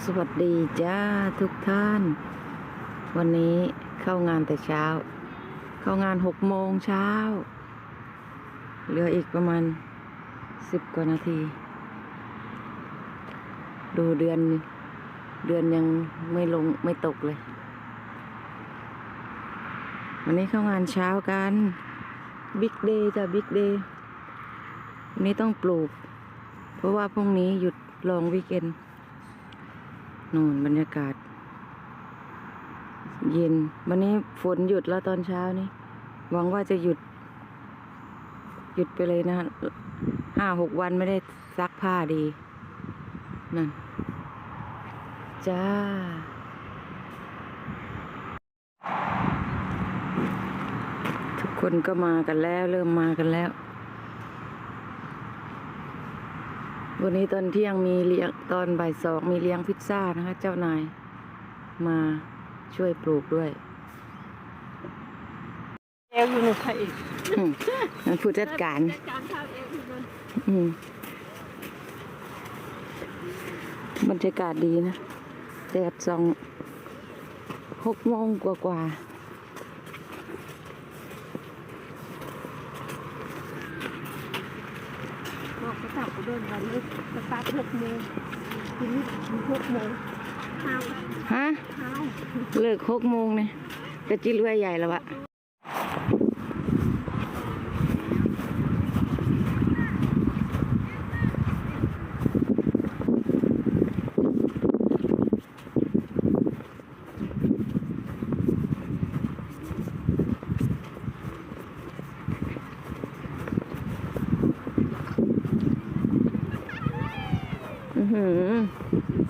สวัสดีจ้าทุกท่าน วันนี้เข้างานแต่เช้า เข้างานหกโมงเช้า เหลืออีกประมาณสิบกว่านาที ดูเดือนเดือนยังไม่ลงไม่ตกเลย วันนี้เข้างานเช้ากันบิ๊กเดย์จ้ะบิ๊กเดย์วันนี้ต้องปลูก เพราะว่าพรุ่งนี้หยุดลองวีคเอนด์ นู่นบรรยากาศ เย็น วันนี้ฝนหยุดแล้วตอนเช้านี้หวังว่าจะหยุด หยุดไปเลยนะห้าหกวันไม่ได้ซักผ้าดี นั่น จ้า ทุกคนก็มากันแล้ว เริ่มมากันแล้ว วันนี้ตอนเที่ยงมีเลี้ยงตอนบ่ายสองมีเลี้ยงพิซซ่านะคะ เจ้านายมาช่วยปลูกด้วยเอวอยู่หนึ่งใครอีกอืมนั่นผู้จัดการจานข้าวเอวอยู่บนอืมบรรยากาศดีนะแดดส่องหกโมงกว่าก สาวกเขาจับกูเดินวันนี้สตาร์ทหกโมงทีนี้หกโมงเช้าฮะ เช้า เลิกหกโมงเนี่ยจะจิเรือใหญ่แล้ววะ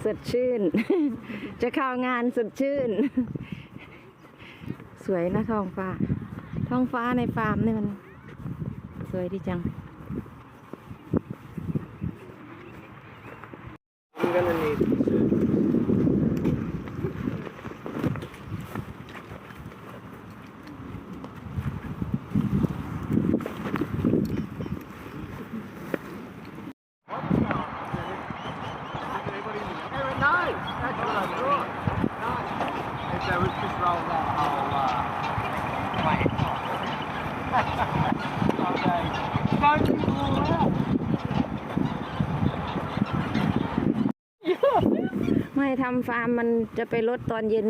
สดชื่น จะเข้างานสดชื่น สวยนะท้องฟ้า ท้องฟ้าในฟาร์มนี่มัน สวยดีจังกันนี่ ไม่ทำฟาร์มมันจะไปลดตอนเย็น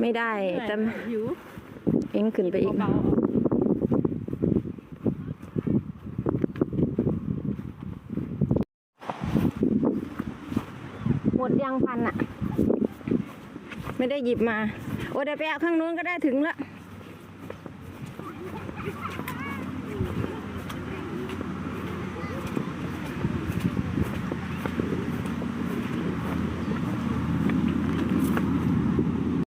ไม่ได้แต่หิวเอ็งขึ้นไปอีกนะ เบา หมดยังพันอะไม่ได้หยิบมา โอ้เดี๋ยวไปเอาข้างนู้นก็ได้ถึงละๆ